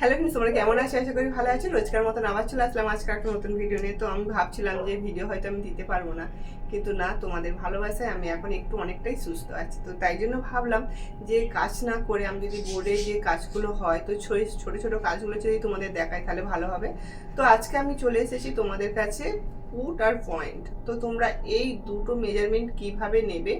Hello friends তোমরা কেমন আছো? আশা করি ভালো আছো। রোজকার মতন আবার চলে আসলাম আজকে একটা নতুন ভিডিও নিয়ে। তো আমি ভাবছিলাম যে ভিডিও হয়তো আমি দিতে পারব না। কিন্তু না, তোমাদের ভালোবাসায় আমি এখন একটু অনেকটাই সুস্থ আছি। তো তাই জন্য ভাবলাম যে কাজ না করে আমি যদি বোর্ডে যে কাজগুলো হয়, তো ছোট ছোট কাজগুলো যদি তোমাদের দেখায় তাহলে ভালো হবে। তো আজকে আমি চলে এসেছি তোমাদের কাছে পুট আর পয়েন্ট তো তোমরা এই দুটো মেজারমেন্ট কীভাবে নেবে?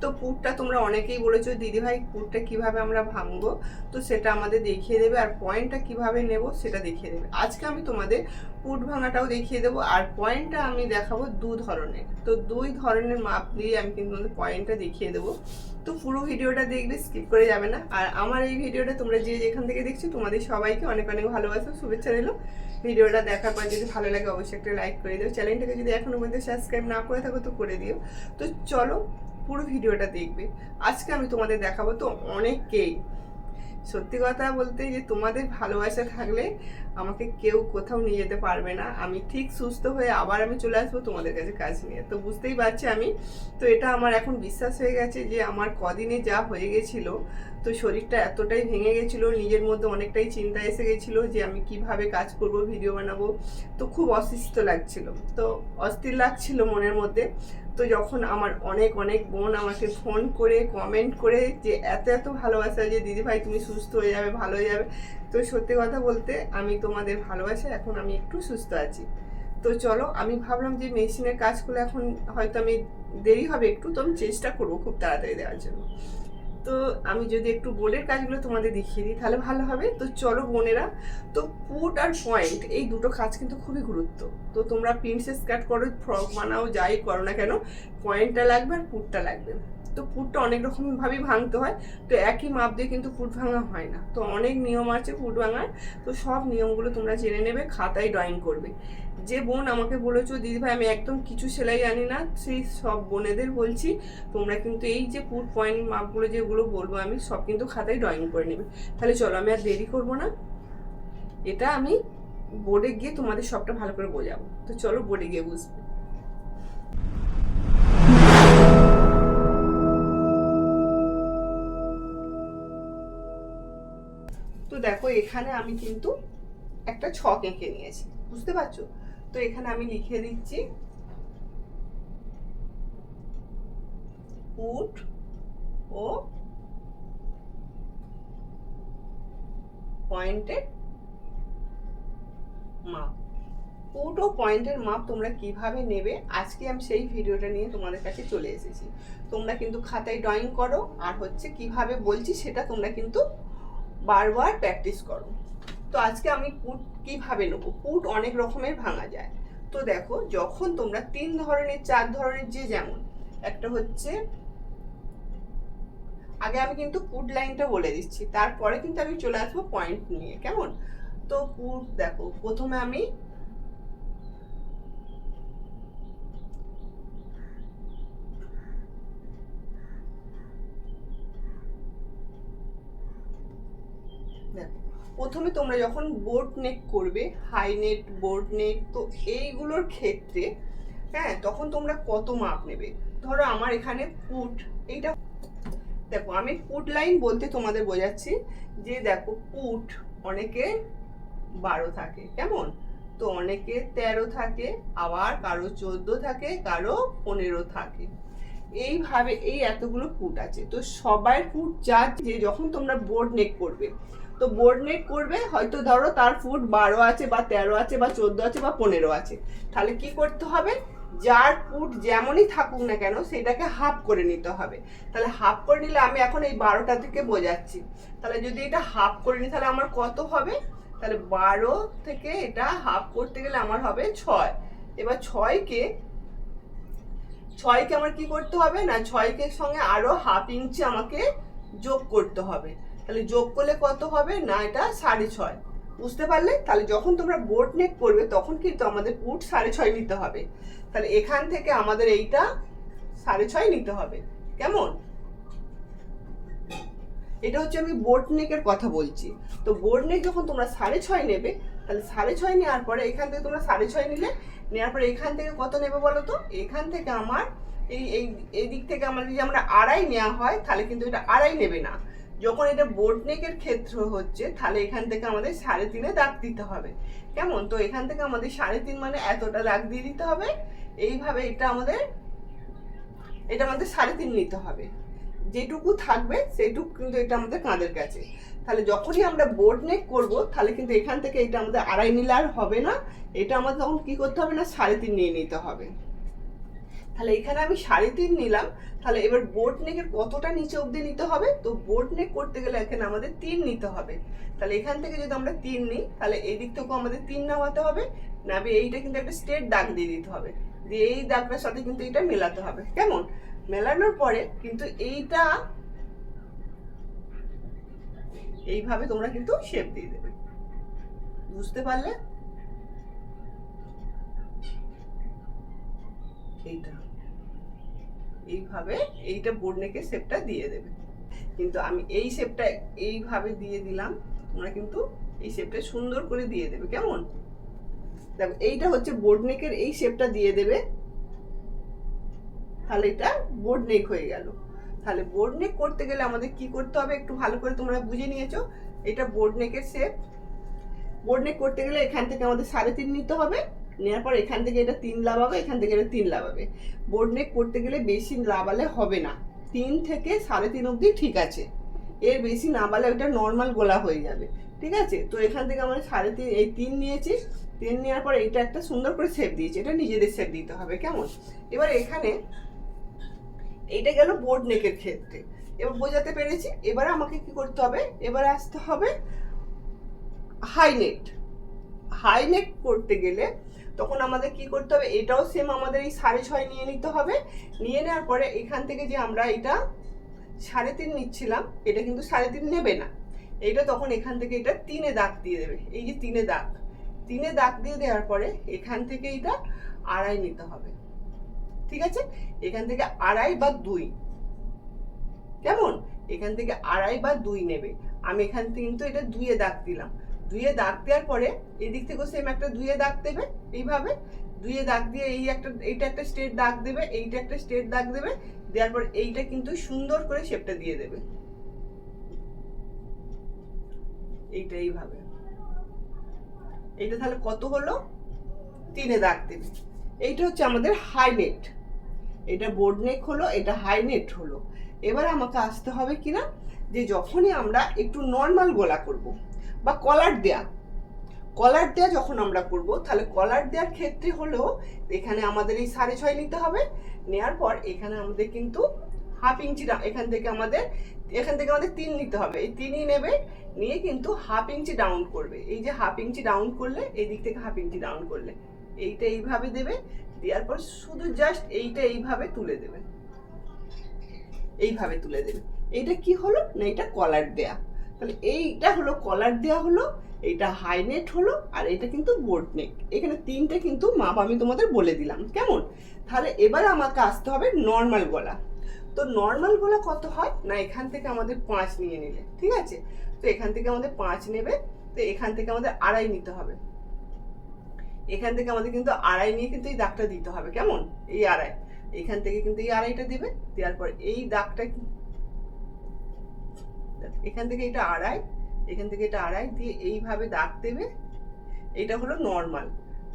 তো পুটটা তোমরা অনেকেই বলেছ দিদি ভাই পুটটা কীভাবে আমরা ভাঙবো? তো সেটা আমাদের দেখিয়ে দেবে আর পয়েন্টটা কীভাবে নেব সেটা দেখিয়ে দেবে। আজকে আমি তোমাদের পুট ভাঙাটাও দেখিয়ে দেবো আর পয়েন্টটা আমি দেখাবো দু ধরনের। তো দুই ধরনের মাপ দিয়ে আমি কিন্তু তোমাদের পয়েন্টটা দেখিয়ে দেবো। তো পুরো ভিডিওটা দেখবে, স্কিপ করে যাবে না। আর আমার এই ভিডিওটা তোমরা যে যেখান থেকে দেখছ, তোমাদের সবাইকে অনেক অনেক ভালোবাসো, শুভেচ্ছা রইল। ভিডিওটা দেখার পর যদি ভালো লাগে, অবশ্যই একটা লাইক করে দিও। চ্যানেলটাকে যদি এখনও পর্যন্ত সাবস্ক্রাইব না করে থাকো, তো করে দিও। তো চলো পুরো ভিডিওটা দেখবে। আজকে আমি তোমাদের দেখাবো তো অনেককেই। সত্যি কথা বলতে যে তোমাদের ভালোবাসা থাকলে আমাকে কেউ কোথাও নিয়ে যেতে পারবে না। আমি ঠিক সুস্থ হয়ে আবার আমি চলে আসব তোমাদের কাছে কাজ নিয়ে। তো বুঝতেই পারছি আমি। তো এটা আমার এখন বিশ্বাস হয়ে গেছে যে আমার কদিনে যা হয়ে গেছিল তো শরীরটা এতটাই ভেঙে গেছিল, নিজের মধ্যে অনেকটাই চিন্তা এসে গেছিল যে আমি কীভাবে কাজ করব, ভিডিও বানাবো, তো খুব অসুস্থ লাগছিল। তো অস্থির লাগছিল মনের মধ্যে। তো যখন আমার অনেক অনেক বোন আমাকে ফোন করে কমেন্ট করে যে, এত এত ভালোবাসা যে দিদি ভাই তুমি সুস্থ হয়ে যাবে, ভালো হয়ে যাবে। তো সত্যি কথা বলতে আমি তোমাদের ভালোবাসা এখন আমি একটু সুস্থ আছি। তো চলো, আমি ভাবলাম যে, মেশিনের কাজগুলো এখন হয়তো আমি দেরি হবে একটু, তো আমি চেষ্টা করব খুব তাড়াতাড়ি দেওয়ার জন্য। তো আমি যদি একটু বোর্ডের কাজগুলো তোমাদের দেখিয়ে দিই, তাহলে ভালো হবে। তো চলো বোনেরা, তো পুট আর পয়েন্ট, এই দুটো কাজ কিন্তু খুবই গুরুত্ব। তো তোমরা প্রিন্সেস কাট করো, ফ্রক বানাও, যাই করো না কেন, পয়েন্টটা লাগবে আর পুটটা লাগবে। তো পুটটা অনেক রকমভাবেই ভাঙতে হয়, তো একই মাপ দিয়ে কিন্তু পুট ভাঙা হয় না। তো অনেক নিয়ম আছে পুট ভাঙার, তো সব নিয়মগুলো তোমরা জেনে নেবে, খাতায় ড্রয়িং করবে। যে বোন আমাকে বলেছ দিদি ভাই আমি একদম কিছু সেলাই জানি না, সেই সব বোনেদের বলছি, তোমরা কিন্তু এই যে পুট পয়েন্ট মাপগুলো যেগুলো বলব, আমি সব কিন্তু খাতায় ড্রয়িং করে নেবে। তাহলে চলো, আমি আর দেরি করব না। এটা আমি বোর্ডে গিয়ে তোমাদের সবটা ভালো করে বোঝাবো। তো চলো বোর্ডে গিয়ে বুঝবে তো দেখো, এখানে আমি কিন্তু একটা ছক এঁকে নিয়েছি। বুঝতে পারছ? তো এখানে আমি লিখে দিচ্ছি। পুট ও পয়েন্টের মাপ। উট ও পয়েন্টের মাপ তোমরা কীভাবে নেবে? আজকে আমি সেই ভিডিওটা নিয়ে তোমাদের কাছে চলে এসেছি। তোমরা কিন্তু খাতায় ড্রয়িং করো, আর হচ্ছে কীভাবে বলছি সেটা তোমরা কিন্তু বারবার প্র্যাকটিস করো। তো আজকে আমি পুট কীভাবে নেব? পুট অনেক রকমের ভাঙা যায়। তো দেখো, যখন তোমরা তিন ধরনের, চার ধরনের, যে যেমন, একটা হচ্ছে, আগে আমি কিন্তু পুট লাইনটা বলে দিচ্ছি, তারপরে কিন্তু আমি চলে আসব পয়েন্ট নিয়ে, কেমন? তো পুট দেখো, প্রথমে আমি দেখো প্রথমে তোমরা যখন বোর্ড নেক করবে হাই নেট বোর্ড নেক তো এইগুলোর ক্ষেত্রে হ্যাঁ তখন তোমরা কত মাপ নেবে? ধরো আমার এখানে ফুট এইটা দেখো, আমি ফুট লাইন বলতে তোমাদের বোঝাচ্ছি যে দেখো ফুট অনেকে বারো থাকে, কেমন? তো অনেকে তেরো থাকে, আবার কারও চোদ্দ থাকে, কারও পনেরো থাকে। এইভাবে এই এতগুলো ফুট আছে। তো সবার ফুট যা যে যখন তোমরা বোর্ড নেক করবে। তো বোর্ড নেক করবে, হয়তো ধরো তার ফুট বারো আছে বা তেরো আছে বা চোদ্দ আছে বা পনেরো আছে। তাহলে কি করতে হবে? যার ফুট যেমনই থাকুক না কেন, সেটাকে হাফ করে নিতে হবে। তাহলে হাফ করে নিলে আমি এখন এই বারোটা থেকে বোঝাচ্ছি। তাহলে যদি এটা হাফ করে নিই, তাহলে আমার কত হবে? তাহলে বারো থেকে এটা হাফ করতে গেলে আমার হবে ছয়। এবার ছয়কে ছয়কে আমার কি করতে হবে না, ছয়কে সঙ্গে আরও হাফ ইঞ্চি আমাকে যোগ করতে হবে। তাহলে যোগ করলে কত হবে? না, এটা সাড়ে ছয়। বুঝতে পারলে? তাহলে যখন তোমরা বোট নেক করবে, তখন কিন্তু আমাদের পুট সাড়ে ছয় নিতে হবে। তাহলে এখান থেকে আমাদের এইটা সাড়ে ছয় নিতে হবে। কেমন? এটা হচ্ছে আমি বোট নেকের কথা বলছি। তো বোট নেক যখন তোমরা সাড়ে ছয় নেবে তাহলে সাড়ে ছয় নেওয়ার পরে এখান থেকে তোমরা সাড়ে ছয় নিলে, নেওয়ার পরে এখান থেকে কত নেবে বলো তো? এখান থেকে আমার এই এই এই দিক থেকে আমার যদি আমরা আড়াই নেওয়া হয়, তাহলে কিন্তু এটা আড়াই নেবে না। যখন এটা বোর্ড নেকের ক্ষেত্র হচ্ছে, তাহলে এখান থেকে আমাদের সাড়ে তিনে দাগ দিতে হবে। কেমন? তো এখান থেকে আমাদের সাড়ে তিন মানে এতটা দাগ দিয়ে দিতে হবে। এইভাবে এটা আমাদের এটা আমাদের সাড়ে তিন নিতে হবে। যেটুকু থাকবে সেইটুকু কিন্তু এটা আমাদের কাঁধের কাছে। তাহলে যখনই আমরা বোর্ড নেক করব, তাহলে কিন্তু এখান থেকে এটা আমাদের আড়াই নিলে আর হবে না। এটা আমাদের তখন কি করতে হবে না? সাড়ে তিন নিয়ে নিতে হবে। তাহলে এখানে আমি সাড়ে তিন নিলাম। তাহলে এবার বোর্ড নেকের কতটা নিচে অবধি নিতে হবে? তো বোর্ড নেক করতে গেলে এখানে আমাদের তিন নিতে হবে। তাহলে এখান থেকে যদি আমরা তিন নিই, তাহলে এই দিক থেকেও আমাদের তিন নামাতে হবে। না নাবে এইটা কিন্তু একটা স্ট্রেট দাগ দিয়ে দিতে হবে। দিয়ে এই দাগটার সাথে কিন্তু এটা মেলাতে হবে। কেমন? মেলানোর পরে কিন্তু এইটা এইভাবে তোমরা কিন্তু শেপ দিয়ে দেবে। বুঝতে পারলে? এইটা। এইভাবে এইটা বোর্ড শেপটা দিয়ে দেবে। কিন্তু আমি এই শেপটা এইভাবে দিয়ে দিলাম, তোমরা কিন্তু এই শেপটা সুন্দর করে দিয়ে দেবে, কেমন? দেখো, এইটা হচ্ছে বোর্ড নেকের এই শেপটা দিয়ে দেবে। তাহলে এটা বোর্ড নেক হয়ে গেল। তাহলে বোর্ড নেক করতে গেলে আমাদের কি করতে হবে? একটু ভালো করে তোমরা বুঝে নিয়েছো। এটা বোর্ড নেকের শেপ বোর্ড নেক করতে গেলে এখান থেকে আমাদের সাড়ে তিন নিতে হবে। নেওয়ার পর এখান থেকে এটা তিন লাভাবে, এখান থেকে এটা তিন লাভাবে। বোর্ড নেক করতে গেলে বেশি লাভালে হবে না। তিন থেকে সাড়ে তিন অবধি ঠিক আছে। এর বেশি না বালে ওইটা নর্মাল গোলা হয়ে যাবে। ঠিক আছে? তো এখান থেকে আমরা সাড়ে তিন, এই তিন নিয়েছি। তিন নেওয়ার পর এইটা একটা সুন্দর করে শেপ দিয়েছি। এটা নিজেদের শেপ দিতে হবে। কেমন? এবার এখানে এইটা গেল বোর্ড নেকের ক্ষেত্রে। এবার বোঝাতে পেরেছি, এবার আমাকে কি করতে হবে? এবার আসতে হবে হাই নেট হাই নেট করতে গেলে তখন আমাদের কি করতে হবে? এটাও সেম আমাদের এই সাড়ে ছয় নিয়ে নিতে হবে। নিয়ে নেওয়ার পরে এখান থেকে যে আমরা এটা সাড়ে তিন নিচ্ছিলাম, এটা কিন্তু সাড়ে তিন নেবে না। এটা তখন এখান থেকে এটা তিনে দাগ দিয়ে দেবে। এই যে তিনে দাগ। তিনে দাগ দিয়ে দেওয়ার পরে এখান থেকে এটা আড়াই নিতে হবে। ঠিক আছে? এখান থেকে আড়াই বা দুই। কেমন? এখান থেকে আড়াই বা দুই নেবে। আমি এখান থেকে কিন্তু এটা দুইয়ে দাগ দিলাম। দুইয়ে দাগ দেওয়ার পরে এদিক থেকেও সেম একটা দুইয়ে দাগ দেবে এইভাবে। দুইয়ে দাগ দিয়ে এই একটা, এইটা একটা স্টেট দাগ দেবে, এইটা একটা স্টেট দাগ দেবে। দেওয়ার পর এইটা কিন্তু সুন্দর করে শেপটা দিয়ে দেবে। এইটা এইভাবে। এইটা তাহলে কত হলো? তিনে দাগ দেবে। এইটা হচ্ছে আমাদের হাই নেট এটা বোর্ড নেক হলো, এটা হাই নেট হলো। এবার আমাকে আসতে হবে কিনা? যে যখনই আমরা একটু নর্মাল গোলা করব, বা কলার দেয়া। কলার দেয়া যখন আমরা করব, তাহলে কলার দেওয়ার ক্ষেত্রে হলো, এখানে আমাদের এই সাড়ে ছয় নিতে হবে। নেওয়ার পর এখানে আমাদের কিন্তু হাফ ইঞ্চি এখান থেকে আমাদের, এখান থেকে আমাদের তিন নিতে হবে। এই তিনই নেবে, নিয়ে কিন্তু হাফ ইঞ্চি ডাউন করবে। এই যে হাফ ইঞ্চি ডাউন করলে, এই দিক থেকে হাফ ইঞ্চি ডাউন করলে। এইটা এইভাবে দেবে দেওয়ার পর শুধু জাস্ট এইটা এইভাবে তুলে দেবে। এইভাবে তুলে দেবে। এইটা কি হলো? না এটা কলার দেয়া। তাহলে এইটা হলো কলার দেয়া হলো, এইটা হাই নেট হলো, আর এটা কিন্তু বোর্ড নেক এখানে তিনটে কিন্তু মাপ আমি তোমাদের বলে দিলাম। কেমন? তাহলে এবার আমাকে আসতে হবে নর্মাল গলা। তো নর্মাল গলা কত হয়? না, এখান থেকে আমাদের পাঁচ নিয়ে নিলে, ঠিক আছে? তো এখান থেকে আমাদের পাঁচ নেবে, তো এখান থেকে আমাদের আড়াই নিতে হবে। এখান থেকে আমাদের কিন্তু আড়াই নিয়ে কিন্তু এই দাগটা দিতে হবে, কেমন? এই আড়াই। এখান থেকে কিন্তু এই আড়াইটা দেবে, দেওয়ার পর এই দাগটা এখান থেকে এটা আড়াই, এখান থেকে এটা আড়াই দিয়ে এইভাবে দাগ দেবে, এটা হলো নর্মাল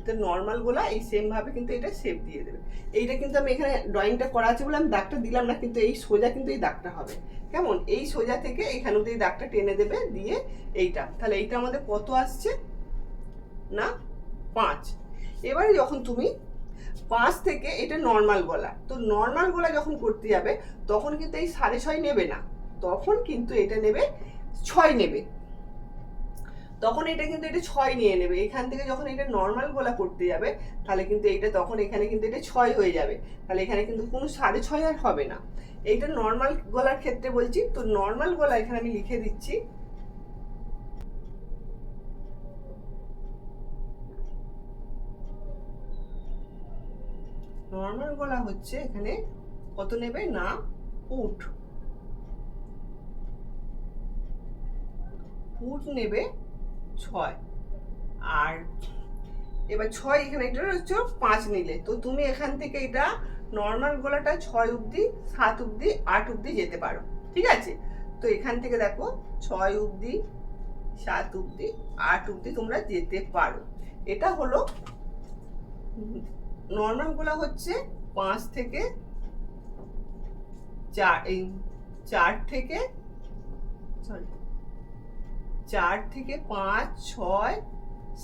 তো নর্মাল গোলা এই সেম ভাবে কিন্তু এটা শেপ দিয়ে দেবে। এইটা কিন্তু আমি এখানে ড্রয়িংটা করা আছে বলে আমি দাগটা দিলাম না, কিন্তু এই সোজা কিন্তু এই দাগটা হবে। কেমন? এই সোজা থেকে এখানে অব্দি দাগটা টেনে দেবে দিয়ে এইটা। তাহলে এইটা আমাদের কত আসছে? না? পাঁচ। এবারে যখন তুমি পাঁচ থেকে এটা নর্মাল গলা। তো নর্মাল গলা যখন করতে যাবে, তখন কিন্তু এই সাড়ে ছয় নেবে না। তখন কিন্তু এটা নেবে ছয় নেবে। তখন এটা কিন্তু এটা ছয় নিয়ে নেবে। এখান থেকে যখন এটা নর্মাল গলা করতে যাবে, তাহলে কিন্তু এটা তখন এখানে কিন্তু এটা ছয় হয়ে যাবে। তাহলে এখানে কিন্তু কোনো সাড়ে ছয় আর হবে না। এইটা নর্মাল গলার ক্ষেত্রে বলছি, তো নর্মাল গলা এখানে আমি লিখে দিচ্ছি। নর্মাল গলা হচ্ছে এখানে কত নেবে? না উট উট নেবে ছয়। আর এবার ছয় এখানে এটা হচ্ছে পাঁচ নিলে। তো তুমি এখান থেকে এটা নর্মাল গলাটা ছয় অবধি, সাত অবধি, আট অবধি যেতে পারো। ঠিক আছে? তো এখান থেকে দেখো, ছয় অবধি, সাত অবধি, আট অবধি তোমরা যেতে পারো। এটা হলো নর্মালগুলো হচ্ছে পাঁচ থেকে চার এই চার থেকে সরি চার থেকে পাঁচ ছয়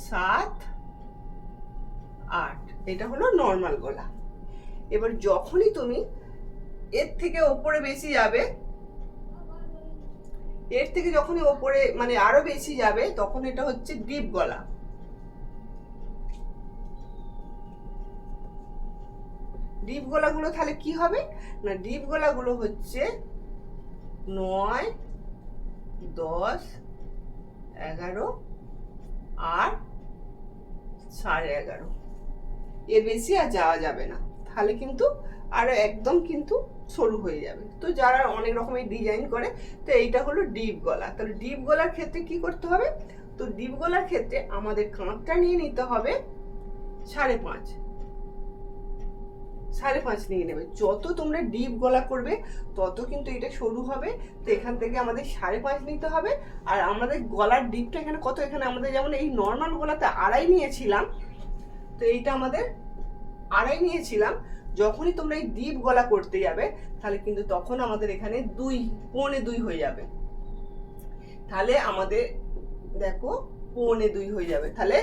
সাত আট। এটা হলো নর্মাল গলা। এবার যখনই তুমি এর থেকে ওপরে বেশি যাবে এর থেকে যখনই ওপরে মানে আরও বেশি যাবে তখন এটা হচ্ছে ডিপ গলা। ডিপ গলাগুলো তাহলে কি হবে? না ডিপ গলাগুলো হচ্ছে নয়, দশ, এগারো আর সাড়ে এগারো। এর বেশি আর যাওয়া যাবে না। তাহলে কিন্তু আরও একদম কিন্তু সরু হয়ে যাবে। তো যারা অনেক রকমের ডিজাইন করে, তো এইটা হলো ডিপ গলা তাহলে ডিপ গলার ক্ষেত্রে কি করতে হবে? তো ডিপ গলার ক্ষেত্রে আমাদের কাঁধটা নিয়ে নিতে হবে সাড়ে পাঁচ। সাড়ে পাঁচ নিয়ে নেবে। যত তোমরা ডিপ গলা করবে, তত কিন্তু এটা সরু হবে। তো এখান থেকে আমাদের সাড়ে পাঁচ নিতে হবে। আর আমাদের গলার ডিপটা এখানে কত? এখানে আমাদের যেমন এই নর্মাল গলাতে আড়াই নিয়েছিলাম, তো এইটা আমাদের আড়াই নিয়েছিলাম। যখনই তোমরা এই ডিপ গলা করতে যাবে, তাহলে কিন্তু তখন আমাদের এখানে দুই, পৌনে দুই হয়ে যাবে। তাহলে আমাদের, দেখো, পৌনে দুই হয়ে যাবে। তাহলে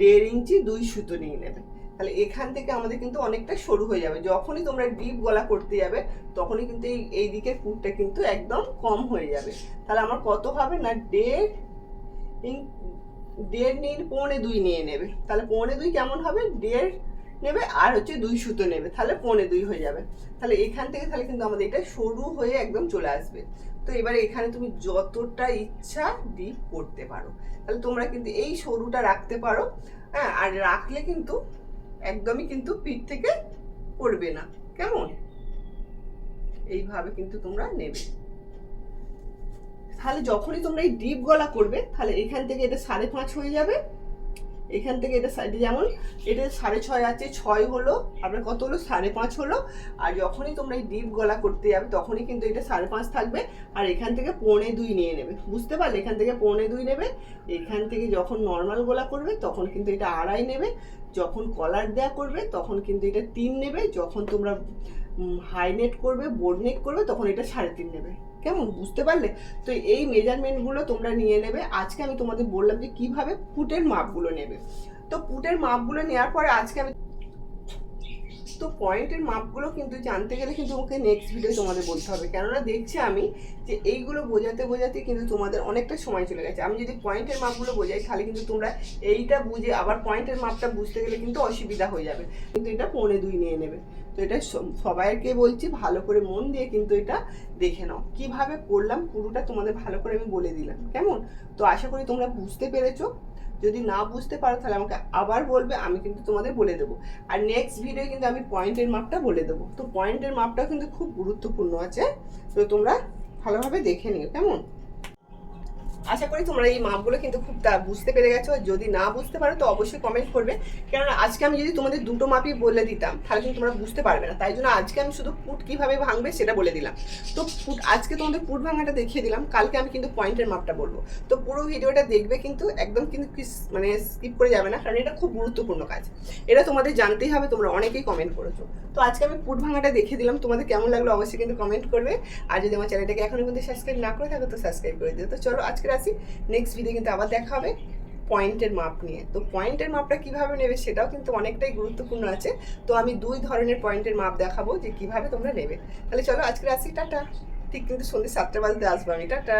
দেড় ইঞ্চি দুই সুতো নিয়ে নেবে। তাহলে এখান থেকে আমাদের কিন্তু অনেকটা সরু হয়ে যাবে। যখনই তোমরা ডিপ গলা করতে যাবে, তখনই কিন্তু এই এই দিকের কুটটা কিন্তু একদম কম হয়ে যাবে। তাহলে আমার কত হবে না? দেড় দেড় নিয়ে পৌনে দুই নিয়ে নেবে। তাহলে পৌনে দুই কেমন হবে? দেড় নেবে আর হচ্ছে দুই সুতো নেবে। তাহলে পৌনে দুই হয়ে যাবে। তাহলে এখান থেকে তাহলে কিন্তু আমাদের এটা সরু হয়ে একদম চলে আসবে। তো এবারে এখানে তুমি যতটা ইচ্ছা ডিপ করতে পারো। তাহলে তোমরা কিন্তু এই সরুটা রাখতে পারো। হ্যাঁ আর রাখলে কিন্তু একদমই কিন্তু পিঠ থেকে পড়বে না। কেমন? এইভাবে কিন্তু তোমরা নেবে। তাহলে যখনই তোমরা এই ডিপ গলা করবে, তাহলে এখান থেকে এটা সাড়ে পাঁচ হয়ে যাবে। এখান থেকে এটা সাইডে যেমন এটা সাড়ে ছয় আছে, ছয় হলো, আপনার কত হলো? সাড়ে পাঁচ হলো। আর যখনই তোমরা এই ডিপ গলা করতে যাবে, তখনই কিন্তু এটা সাড়ে পাঁচ থাকবে। আর এখান থেকে পৌনে দুই নিয়ে নেবে। বুঝতে পারলে? এখান থেকে পৌনে দুই নেবে। এখান থেকে যখন নর্মাল গলা করবে, তখন কিন্তু এটা আড়াই নেবে। যখন কলার দেয়া করবে, তখন কিন্তু এটা তিন নেবে। যখন তোমরা হাই নেট করবে বোর্ড নেট করবে, তখন এটা সাড়ে তিন নেবে। কেমন? বুঝতে পারলে? তো এই মেজারমেন্টগুলো তোমরা নিয়ে নেবে। আজকে আমি তোমাদের বললাম যে কীভাবে ফুটের মাপগুলো নেবে। তো পুটের মাপগুলো নেওয়ার পরে আজকে আমি তো পয়েন্টের মাপগুলো কিন্তু জানতে গেলে কিন্তু ওকে নেক্সট ভিডিও তোমাদের বলতে হবে। কেননা দেখছি আমি যে এইগুলো বোঝাতে বোঝাতে কিন্তু তোমাদের অনেকটা সময় চলে গেছে। আমি যদি পয়েন্টের মাপগুলো বোঝাই, তাহলে কিন্তু তোমরা এইটা বুঝে আবার পয়েন্টের মাপটা বুঝতে গেলে কিন্তু অসুবিধা হয়ে যাবে। কিন্তু এটা পৌনে দুই নিয়ে নেবে। তো এটা সবাইকে বলছি ভালো করে মন দিয়ে কিন্তু এটা দেখে নাও। কীভাবে করলাম, পুরোটা তোমাদের ভালো করে আমি বলে দিলাম। কেমন? তো আশা করি তোমরা বুঝতে পেরেছ। যদি না বুঝতে পারো, তাহলে আমাকে আবার বলবে, আমি কিন্তু তোমাদের বলে দেবো। আর নেক্সট ভিডিও কিন্তু আমি পয়েন্টের মাপটা বলে দেবো। তো পয়েন্টের মাপটা কিন্তু খুব গুরুত্বপূর্ণ আছে। তো তোমরা ভালোভাবে দেখে নিও, কেমন? আশা করি তোমরা এই মাপগুলো কিন্তু খুব বুঝতে পেরে গেছো। যদি না বুঝতে পারো, তো অবশ্যই কমেন্ট করবে। কেননা আজকে আমি যদি তোমাদের দুটো মাপই বলে দিতাম, তাহলে কিন্তু তোমরা বুঝতে পারবে না। তাই জন্য আজকে আমি শুধু পুট কীভাবে ভাঙবে সেটা বলে দিলাম। তো পুট, আজকে তোমাদের পুট ভাঙাটা দেখিয়ে দিলাম। কালকে আমি কিন্তু পয়েন্টের মাপটা বলব। তো পুরো ভিডিওটা দেখবে কিন্তু, একদম কিন্তু মানে স্কিপ করে যাবে না, কারণ এটা খুব গুরুত্বপূর্ণ কাজ। এটা তোমাদের জানতেই হবে, তোমরা অনেকেই কমেন্ট করেছ। তো আজকে আমি পুট ভাঙাটা দেখিয়ে দিলাম। তোমাদের কেমন লাগল অবশ্যই কিন্তু কমেন্ট করবে। আর যদি আমার চ্যানেলটাকে এখনও পর্যন্ত সাবস্ক্রাইব না করে থাকো, তো সাবস্ক্রাইব করে দিও। তো চলো আজকে আসি নেক্সট ভিডিও কিন্তু আবার দেখা হবে পয়েন্টের মাপ নিয়ে। তো পয়েন্টের মাপটা কীভাবে নেবে সেটাও কিন্তু অনেকটাই গুরুত্বপূর্ণ আছে। তো আমি দুই ধরনের পয়েন্টের মাপ দেখাবো যে কীভাবে তোমরা নেবে। তাহলে চলো আজকে আসি টাটা। ঠিক কিন্তু সন্ধ্যে সাতটা বাজতে আসব আমি। টাটা।